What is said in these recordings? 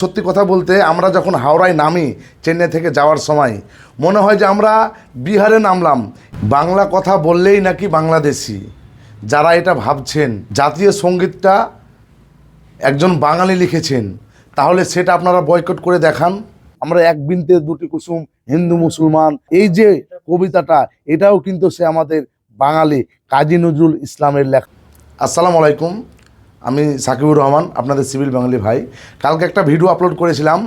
সত্যি কথা বলতে আমরা যখন হাওড়ায় নামি, চেন্নাই থেকে যাওয়ার সময়, মনে হয় যে আমরা বিহারে নামলাম। বাংলা কথা বললেই নাকি বাংলাদেশি। যারা এটা ভাবছেন, জাতীয় সঙ্গীতটা একজন বাঙালি লিখেছেন, তাহলে সেটা আপনারা বয়কট করে দেখান। আমরা এক বিনতে দুটি কুসুম, হিন্দু, মুসলমান, এই যে কবিতাটা, এটাও কিন্তু সে আমাদের বাঙালি কাজী নজরুল ইসলামের লেখা। আসসালামু আলাইকুম। আমি সাকিবুর রহমান, আপনাদের সিভিল বাঙালি ভাই। কালকে একটা ভিডিও আপলোড করেছিলাম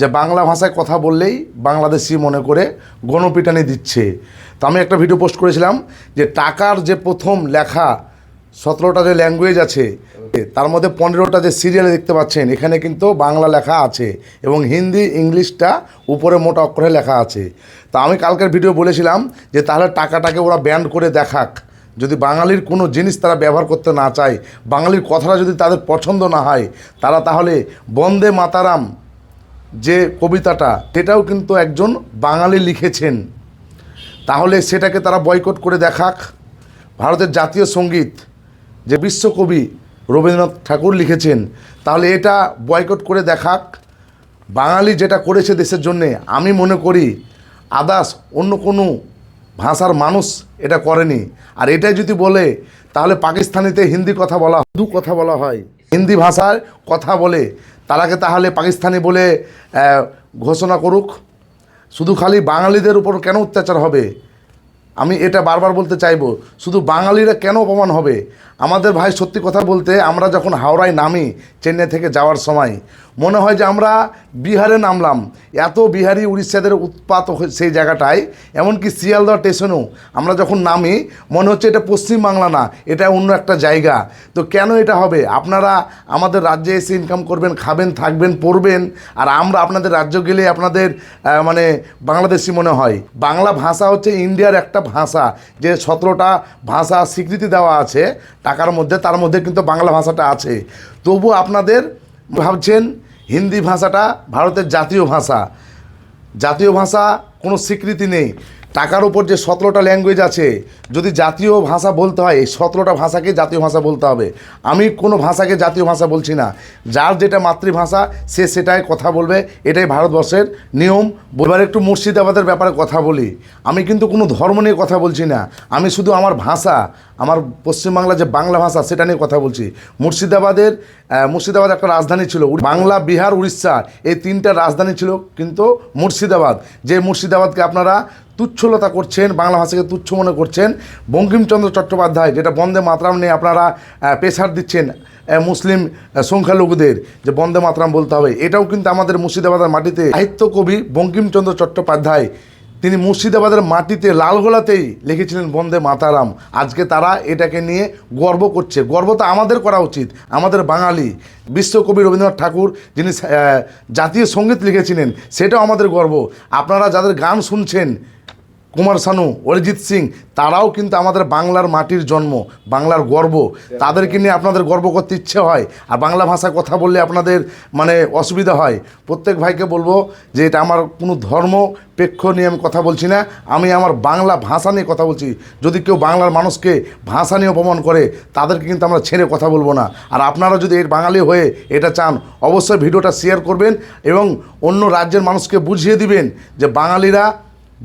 যে বাংলা ভাষায় কথা বললেই বাংলাদেশি মনে করে গণপিটানি দিচ্ছে। তো আমি একটা ভিডিও পোস্ট করেছিলাম যে টাকার যে প্রথম লেখা, সতেরোটা যে ল্যাঙ্গুয়েজ আছে, তার মধ্যে পনেরোটা যে সিরিয়ালে দেখতে পাচ্ছেন, এখানে কিন্তু বাংলা লেখা আছে এবং হিন্দি, ইংলিশটা উপরে মোটা অক্ষরে লেখা আছে। তা আমি কালকের ভিডিও বলেছিলাম যে তাহলে টাকাটাকে ওরা ব্যান্ড করে দেখাক। যদি বাঙালির কোনো জিনিস তারা ব্যবহার করতে না চায়, বাঙালির কথাটা যদি তাদের পছন্দ না হয়, তারা তাহলে বন্দে মাতারাম যে কবিতাটা, সেটাও কিন্তু একজন বাঙালি লিখেছেন। তাহলে সেটাকে তারা বয়কট করে দেখাক। ভারতের জাতীয় সংগীত যে বিশ্বকবি রবীন্দ্রনাথ ঠাকুর লিখেছেন, তাহলে এটা বয়কট করে দেখাক। বাঙালি যেটা করেছে দেশের জন্যে, আমি মনে করি আদাস অন্য কোনো ভাষার মানুষ এটা করেনি। আর এটাই যদি বলে, তাহলে পাকিস্তানিতে হিন্দি কথা বলা দু কথা বলা হয়। হিন্দি ভাষায় কথা বলে, তারাকে তাহলে পাকিস্তানি বলে ঘোষণা করুক। শুধু খালি বাঙালিদের উপর কেন অত্যাচার হবে? আমি এটা বারবার বলতে চাইব, শুধু বাঙালিরা কেন অপমান হবে? আমাদের ভাই সত্যি কথা বলতে, আমরা যখন হাওড়ায় নামি, চেন্নাই থেকে যাওয়ার সময়, মনে হয় যে আমরা বিহারে নামলাম। এত বিহারি উড়িষ্যাদের উৎপাত সেই জায়গাটায়, এমনকি শিয়ালদহ স্টেশনও আমরা যখন নামি, মনে হচ্ছে এটা পশ্চিম বাংলা না, এটা অন্য একটা জায়গা। তো কেন এটা হবে? আপনারা আমাদের রাজ্যে এসে ইনকাম করবেন, খাবেন, থাকবেন, পড়বেন, আর আমরা আপনাদের রাজ্য গেলে আপনাদের মানে বাংলাদেশি মনে হয়। বাংলা ভাষা হচ্ছে ইন্ডিয়ার একটা ভাষা, যে সতেরোটা ভাষা স্বীকৃতি দেওয়া আছে, টাকার মধ্যে, তার মধ্যে কিন্তু বাংলা ভাষাটা আছে। তবু আপনাদের ভাবছেন হিন্দি ভাষাটা ভারতের জাতীয় ভাষা। জাতীয় ভাষা কোনো স্বীকৃতি নেই। টাকার উপর যে সতেরোটা ল্যাঙ্গুয়েজ আছে, যদি জাতীয় ভাষা বলতে হয়, এই সতেরোটা ভাষাকে জাতীয় ভাষা বলতে হবে। আমি কোনো ভাষাকে জাতীয় ভাষা বলছি না। যার যেটা মাতৃভাষা, সে সেটাই কথা বলবে, এটাই ভারতবর্ষের নিয়ম। এবার একটু মুর্শিদাবাদের ব্যাপারে কথা বলি। আমি কিন্তু কোনো ধর্ম নিয়ে কথা বলছি না। আমি শুধু আমার ভাষা, আমার পশ্চিমবাংলা যে বাংলা ভাষা, সেটা নিয়ে কথা বলছি। মুর্শিদাবাদের মুর্শিদাবাদ একটা রাজধানী ছিল। বাংলা, বিহার, উড়িষ্যা, এই তিনটা রাজধানী ছিল কিন্তু মুর্শিদাবাদ। যে মুর্শিদাবাদকে আপনারা তুচ্ছলতা করছেন, বাংলা ভাষাকে তুচ্ছ মনে করছেন। বঙ্কিমচন্দ্র চট্টোপাধ্যায়, যেটা বন্দে মাতরাম নিয়ে আপনারা প্রেশার দিচ্ছেন মুসলিম সংখ্যালঘুদের, যে বন্দে মাতরাম বলতে হবে। এটাও কিন্তু আমাদের মুর্শিদাবাদের মাটিতে। সাহিত্য কবি বঙ্কিমচন্দ্র চট্টোপাধ্যায়, তিনি মুর্শিদাবাদের মাটিতে লালগোলাতেই লিখেছিলেন বন্দে মাতারাম। আজকে তারা এটাকে নিয়ে গর্ব করছে। গর্ব তো আমাদের করা উচিত, আমাদের বাঙালি। বিশ্বকবি রবীন্দ্রনাথ ঠাকুর, যিনি জাতীয় সংগীত লিখেছিলেন, সেটাও আমাদের গর্ব। আপনারা যাদের গান শুনছেন কুমার শানু, অরিজিৎ সিং, তারাও কিন্তু আমাদের বাংলার মাটির জন্ম, বাংলার গর্ব। তাদেরকে নিয়ে আপনাদের গর্ব করতে ইচ্ছে হয়, আর বাংলা ভাষায় কথা বললে আপনাদের মানে অসুবিধা হয়। প্রত্যেক ভাইকে বলব যে এটা আমার কোনো ধর্ম পেক্ষ নিয়ে আমি কথা বলছি না, আমি আমার বাংলা ভাষা নিয়ে কথা বলছি। যদি কেউ বাংলার মানুষকে ভাষা নিয়ে অপমান করে, তাদেরকে কিন্তু আমরা ছেড়ে কথা বলব না। আর আপনারা যদি এর বাঙালি হয়ে এটা চান, অবশ্যই ভিডিওটা শেয়ার করবেন এবং অন্য রাজ্যের মানুষকে বুঝিয়ে দিবেন যে বাঙালিরা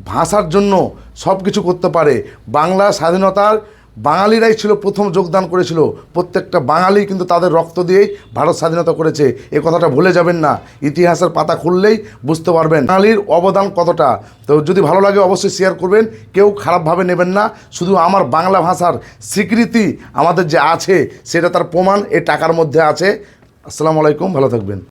ভাষার জন্য সব কিছু করতে পারে। বাংলা স্বাধীনতার বাঙালিরাই ছিল প্রথম যোগদান করেছিল। প্রত্যেকটা বাঙালি কিন্তু তাদের রক্ত দিয়েই ভারত স্বাধীনতা করেছে। এ কথাটা ভুলে যাবেন না। ইতিহাসের পাতা খুললেই বুঝতে পারবেন বাঙালির অবদান কতটা। তো যদি ভালো লাগে অবশ্যই শেয়ার করবেন। কেউ খারাপভাবে নেবেন না। শুধু আমার বাংলা ভাষার স্বীকৃতি আমাদের যে আছে, সেটা তার প্রমাণ এই টাকার মধ্যে আছে। আসসালামু আলাইকুম, ভালো থাকবেন।